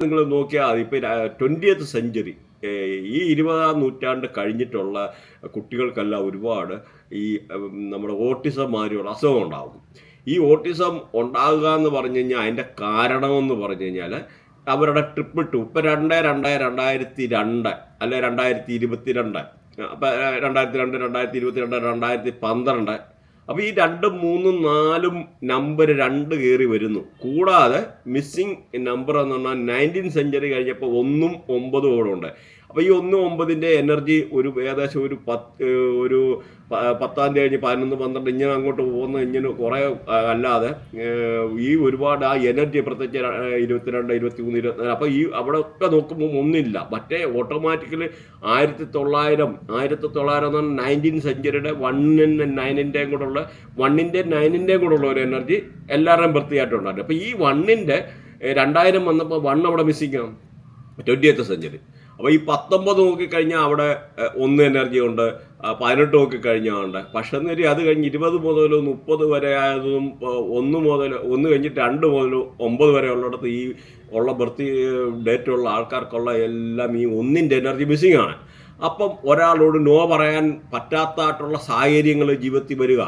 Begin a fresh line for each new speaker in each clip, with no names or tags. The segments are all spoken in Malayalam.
നിങ്ങൾ നോക്കിയാൽ ഇപ്പം ട്വന്റിയത്ത് സെഞ്ചുറി ഈ ഇരുപതാം നൂറ്റാണ്ട് കഴിഞ്ഞിട്ടുള്ള കുട്ടികൾക്കെല്ലാം ഒരുപാട് ഈ നമ്മുടെ ഓട്ടിസം മാതിരിയുള്ള അസുഖം ഉണ്ടാകും. ഈ ഓട്ടിസം ഉണ്ടാകുക എന്ന് പറഞ്ഞു കഴിഞ്ഞാൽ അതിന്റെ കാരണമെന്ന് പറഞ്ഞു കഴിഞ്ഞാൽ അവരുടെ ട്രിപ്പിൾ ടു ഇപ്പം രണ്ട് രണ്ട് രണ്ടായിരത്തി രണ്ട് അല്ലെ രണ്ടായിരത്തി ഇരുപത്തി രണ്ട് അപ്പം രണ്ടായിരത്തി രണ്ട് രണ്ടായിരത്തി ഇരുപത്തി രണ്ട് രണ്ടായിരത്തി പന്ത്രണ്ട് അപ്പോൾ ഈ രണ്ടും മൂന്നും നാലും നമ്പർ രണ്ട് കയറി വരുന്നു. കൂടാതെ മിസ്സിംഗ് നമ്പർ എന്ന് പറഞ്ഞാൽ നയന്റീൻ സെഞ്ചുറി കഴിഞ്ഞപ്പോൾ ഒന്നും ഒമ്പതും ഓടുണ്ട് ഉണ്ട്. അപ്പോൾ ഈ ഒന്ന് ഒമ്പതിന്റെ എനർജി ഒരു ഏകദേശം ഒരു പത്ത് ഒരു പത്താം തീയതി കഴിഞ്ഞ് പതിനൊന്ന് പന്ത്രണ്ട് ഇങ്ങനെ അങ്ങോട്ട് പോകുന്ന ഇങ്ങനെ കുറേ അല്ലാതെ ഈ ഒരുപാട് ആ എനർജി പ്രത്യേകിച്ച് ഇരുപത്തിരണ്ട് ഇരുപത്തി മൂന്ന് ഇരുപത്തിനാല് അപ്പോൾ ഈ അവിടെ ഒക്കെ നോക്കുമ്പോൾ ഒന്നില്ല മറ്റേ ഓട്ടോമാറ്റിക്കലി ആയിരത്തി തൊള്ളായിരം ആയിരത്തി തൊള്ളായിരം എന്ന് പറഞ്ഞാൽ നയന്റീൻ സെഞ്ചുറിയുടെ വണ്ണിന്റെ നയനിന്റെയും കൂടെ ഉള്ള വണ്ണിന്റെ നയനിന്റെയും കൂടെ ഉള്ള ഒരു എനർജി എല്ലാവരുടെയും വൃത്തിയായിട്ടുണ്ടായിരുന്നു. അപ്പോൾ ഈ വണ്ണിന്റെ രണ്ടായിരം വന്നപ്പോൾ വൺ അവിടെ മിസ്സിങ് ആണ്? ട്വന്റിയത്ത് സെഞ്ചുറി അപ്പോൾ ഈ പത്തൊമ്പത് നോക്കിക്കഴിഞ്ഞാൽ അവിടെ ഒന്ന് എനർജി ഉണ്ട് പതിനെട്ട് നോക്കിക്കഴിഞ്ഞാൽ ഉണ്ട്. പക്ഷേ എന്നൊരു അത് കഴിഞ്ഞ് ഇരുപത് മുതൽ മുപ്പത് വരെ ആയതും ഒന്ന് മുതൽ ഒന്ന് കഴിഞ്ഞിട്ട് രണ്ട് മുതൽ ഒമ്പത് വരെ ഉള്ളിടത്ത് ഈ ഉള്ള ബർത്ത് ഡേറ്റ് ഉള്ള ആൾക്കാർക്കുള്ള എല്ലാം ഈ ഒന്നിന്റെ എനർജി മിസ്സിങ് ആണ്. അപ്പം ഒരാളോട് നോ പറയാൻ പറ്റാത്തായിട്ടുള്ള സാഹചര്യങ്ങൾ ജീവിതത്തിൽ വരിക.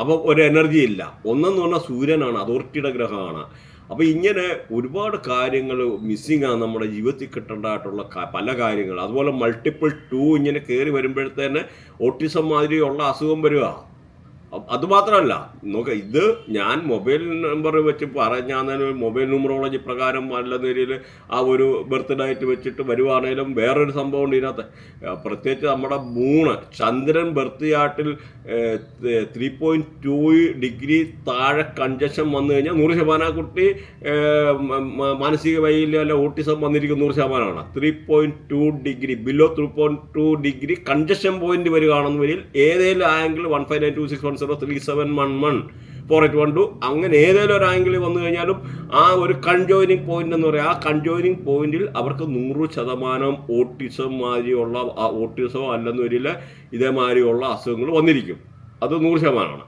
അപ്പം ഒരു എനർജി ഇല്ല. ഒന്നെന്ന് പറഞ്ഞാൽ സൂര്യനാണ് അതോറിറ്റിയുടെ ഗ്രഹമാണ്. അപ്പോൾ ഇങ്ങനെ ഒരുപാട് കാര്യങ്ങൾ മിസ്സിങ് ആണ് നമ്മുടെ ജീവിതത്തിൽ കിട്ടേണ്ടതായിട്ടുള്ള പല കാര്യങ്ങൾ. അതുപോലെ മൾട്ടിപ്പിൾ ടു ഇങ്ങനെ കയറി വരുമ്പോഴത്തേന് ഓട്ടിസം മാതിരിയുള്ള അസുഖം വരിക അതുമാത്രമല്ല നോക്ക ഇത് ഞാൻ മൊബൈൽ നമ്പർ വെച്ച് പറഞ്ഞാൽ മൊബൈൽ ന്യൂമറോളജി പ്രകാരം നല്ല നിലയിൽ ആ ഒരു ബർത്ത് ഡേറ്റ് വെച്ചിട്ട് വരുവാണേലും വേറൊരു സംഭവം ഉണ്ട് ഇതിനകത്ത്. പ്രത്യേകിച്ച് നമ്മുടെ മൂണ് ചന്ദ്രൻ ബർത്ത് ചാർട്ടിൽ ത്രീ പോയിന്റ് ടു ഡിഗ്രി താഴെ കൺജക്ഷൻ വന്നു കഴിഞ്ഞാൽ നൂറ് ശതമാനം കുട്ടി മാനസിക വൈകല്യം അല്ല ഓട്ടിസം വന്നിരിക്കുന്ന നൂറ് ശതമാനമാണ്. Three point two degree below three point two degree conjunction point വരികയാണെന്ന് വരിൽ ഏതെങ്കിലും ആയെങ്കിൽ one five nine two six one zero three seven one one four eight one two അങ്ങനെ ഏതെങ്കിലും ഒരു ആംഗിളിൽ വന്നു കഴിഞ്ഞാലും ആ ഒരു കൺജോയിനിങ് പോയിന്റ് എന്ന് പറയുക ആ കൺജോയിനിങ് പോയിന്റിൽ അവർക്ക് നൂറ് ശതമാനം ഓട്ടിസം മാതിരിയുള്ള ഓട്ടിസമോ അല്ലെന്ന് വരില്ല ഇതേമാതിരിയുള്ള അസുഖങ്ങൾ വന്നിരിക്കും. അത് നൂറ് ശതമാനമാണ്.